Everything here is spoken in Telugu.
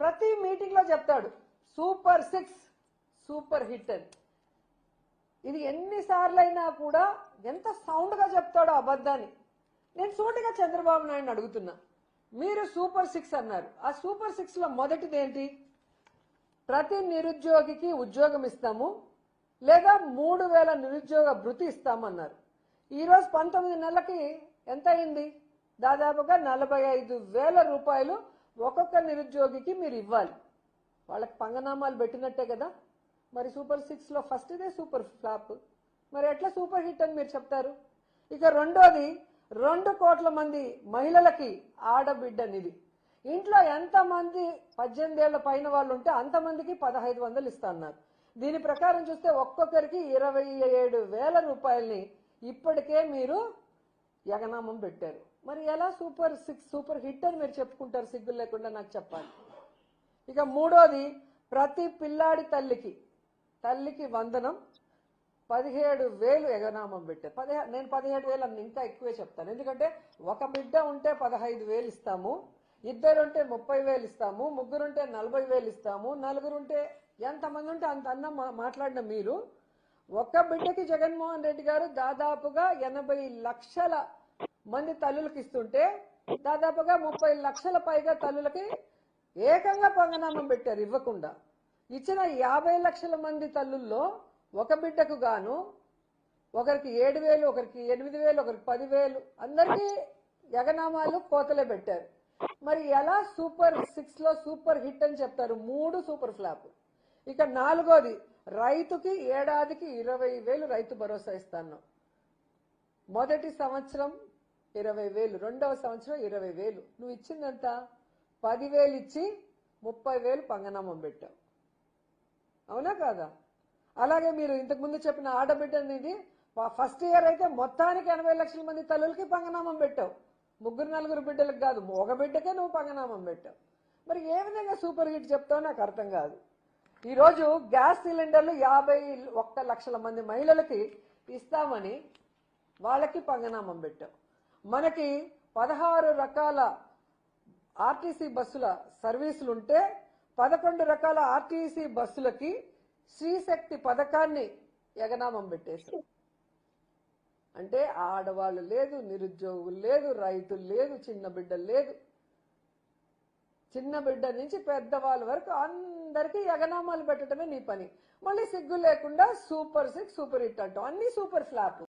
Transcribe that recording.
ప్రతి మీటింగ్లో చెప్తాడు సూపర్ సిక్స్ సూపర్ హిట్ అని. ఇది ఎన్నిసార్లు అయినా కూడా ఎంత సౌండ్గా చెప్తాడో అబద్ధాన్ని. నేను సూటిగా చంద్రబాబు నాయుడు అడుగుతున్నా మీరు సూపర్ సిక్స్ అన్నారు. ఆ సూపర్ సిక్స్లో మొదటిది ఏంటి? ప్రతి నిరుద్యోగికి ఉద్యోగం ఇస్తాము లేదా మూడు వేల నిరుద్యోగ భృతి ఇస్తామన్నారు. ఈరోజు పంతొమ్మిది నెలలకి ఎంత అయింది దాదాపుగా నలభై ఐదు వేల రూపాయలు ఒక్కొక్క నిరుద్యోగికి మీరు ఇవ్వాలి. వాళ్ళకి పంగనామాలు పెట్టినట్టే కదా? మరి సూపర్ సిక్స్లో ఫస్ట్ ఇదే సూపర్ ఫ్లాప్. మరి ఎట్లా సూపర్ హిట్ అని మీరు చెప్తారు? ఇక రెండోది రెండు కోట్ల మంది మహిళలకి ఆడబిడ్డనిది ఇంట్లో ఎంతమంది పద్దెనిమిది ఏళ్ళ పైన వాళ్ళు ఉంటే అంతమందికి పదహైదు వందలు ఇస్తాన్నారు దీని ప్రకారం చూస్తే ఒక్కొక్కరికి ఇరవై ఏడు వేల రూపాయల్ని ఇప్పటికే మీరు యగనామం పెట్టారు. మరి ఎలా సూపర్ సిక్స్ సూపర్ హిట్ అని మీరు చెప్పుకుంటారు సిగ్గులు లేకుండా నాకు చెప్పాలి. ఇక మూడోది ప్రతి పిల్లాడి తల్లికి తల్లికి వందనం పదిహేడు వేలు ఎగనామం పెట్టారు. పదిహే నేను పదిహేడు వేలు అన్న ఇంకా ఎక్కువే చెప్తాను. ఎందుకంటే ఒక బిడ్డ ఉంటే పదహైదు వేలు ఇస్తాము ఇద్దరుంటే ముప్పై వేలు ఇస్తాము ముగ్గురుంటే నలభై వేలు ఇస్తాము నలుగురుంటే ఎంతమంది ఉంటే అంత అన్న మాట్లాడిన మీరు ఒక్క బిడ్డకి జగన్మోహన్ రెడ్డి గారు దాదాపుగా ఎనభై లక్షల మంది తల్లులకు ఇస్తుంటే దాదాపుగా ముప్పై లక్షల పైగా తల్లులకి ఏకంగా పంగనామం పెట్టారు ఇవ్వకుండా. ఇచ్చిన యాభై లక్షల మంది తల్లుల్లో ఒక బిడ్డకు గాను ఒకరికి ఏడు వేలు ఒకరికి ఎనిమిది వేలు ఒకరికి పదివేలు అందరికీ జగనామాలు కోతలే పెట్టారు. మరి ఎలా సూపర్ సిక్స్లో సూపర్ హిట్ అని చెప్తారు? మూడు సూపర్ స్లాబ్ ఇక నాలుగోది రైతుకి ఏడాదికి ఇరవై వేలు రైతు భరోసా ఇస్తాను. మొదటి సంవత్సరం ఇరవై వేలు రెండవ సంవత్సరం ఇరవై వేలు. నువ్వు ఇచ్చిందంత పదివేలు ఇచ్చి ముప్పై వేలు పంగనామం పెట్టావు. అవునా కాదా? అలాగే మీరు ఇంతకుముందు చెప్పిన ఆడబిడ్డ అనేది ఫస్ట్ ఇయర్ అయితే మొత్తానికి ఎనభై లక్షల మంది తల్లులకి పంగనామం పెట్టావు. ముగ్గురు నలుగురు బిడ్డలకు కాదు ఒక బిడ్డకే నువ్వు పంగనామం పెట్టావు. మరి ఏ విధంగా సూపర్ హిట్ చెప్తావు నాకు అర్థం కాదు. ఈరోజు గ్యాస్ సిలిండర్లు యాభై ఒక్క లక్షల మంది మహిళలకి ఇస్తామని వాళ్ళకి పంగనామం పెట్టాం. మనకి పదహారు రకాల ఆర్టీసీ బస్సుల సర్వీసులు ఉంటే పదకొండు రకాల ఆర్టీసీ బస్సులకి శ్రీశక్తి పథకాన్ని ఎగనామం పెట్టేశారు అంటే ఆడవాళ్ళు లేదు నిరుద్యోగులు లేదు రైతులు లేదు చిన్న బిడ్డలు లేదు. చిన్న బిడ్డ నుంచి పెద్దవాళ్ళ వరకు అందరికీ ఎగనామాలు పెట్టడమే నీ పని. మళ్ళీ సిగ్గు లేకుండా సూపర్ సిక్స్ సూపర్ హిట్ అంటాం అన్ని సూపర్ ఫ్లాప్.